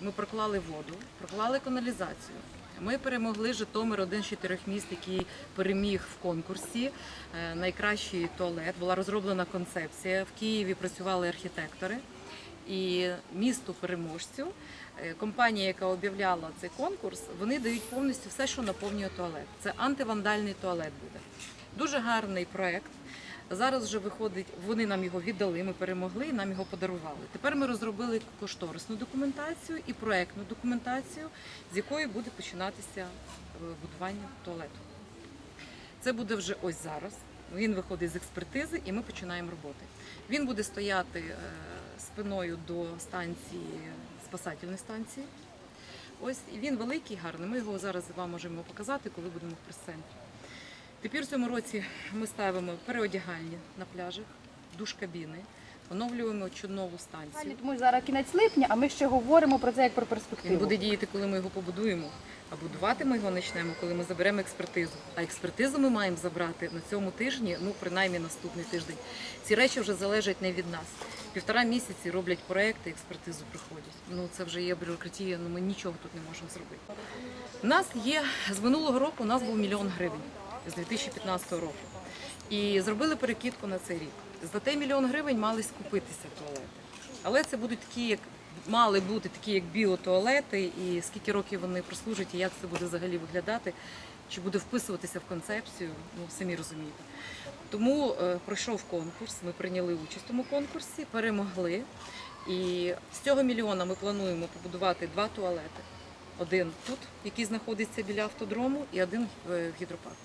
ми проклали воду, проклали каналізацію. Ми перемогли Житомир, один з чотирьох міст, який переміг в конкурсі. Е, Найкращий туалет. Була розроблена концепція. В Києві працювали архітектори. І місту переможцю, е, компанія, яка об'являла цей конкурс, вони дають повністю все, що наповнює туалет. Це антивандальний туалет буде. Дуже гарний проект. Зараз вже виходить, вони нам його віддали, ми перемогли нам його подарували. Тепер ми розробили кошторисну документацію і проектну документацію, з якої буде починатися е, будування туалету. Це буде вже ось зараз. Він виходить з експертизи і ми починаємо роботи. Він буде стояти е, спиною до станції, спасательної станції. Ось він великий, гарний. Ми його зараз вам можемо показати, коли будемо в прес-центрі. Тепер в цьому році ми ставимо переодягальні на пляжах, душ-кабіни, оновлюємо чуднову станцію. Тому зараз кінець липня, а ми ще говоримо про це як про перспективу. Він буде діяти, коли ми його побудуємо. А будувати ми його почнемо, коли ми заберемо експертизу. А експертизу ми маємо забрати на цьому тижні, ну принаймні наступний тиждень. Ці речі вже залежать не від нас. Півтора місяці роблять проекти, експертизу проходять. Ну це вже є бюрократія. Ну ми нічого тут не можемо зробити. У нас є з минулого року. У нас був мільйон гривень з 2015 року. І зробили перекидку на цей рік. За той мільйон гривень мали скупитися туалети. Але це будуть такі, як мали бути такі, як біотуалети, і скільки років вони прослужать, і як це буде взагалі виглядати, чи буде вписуватися в концепцію, ну самі розумієте. Тому е, пройшов конкурс, ми прийняли участь в тому конкурсі, перемогли. І з цього мільйона ми плануємо побудувати два туалети. Один тут, який знаходиться біля автодрому, і один в гідропарку.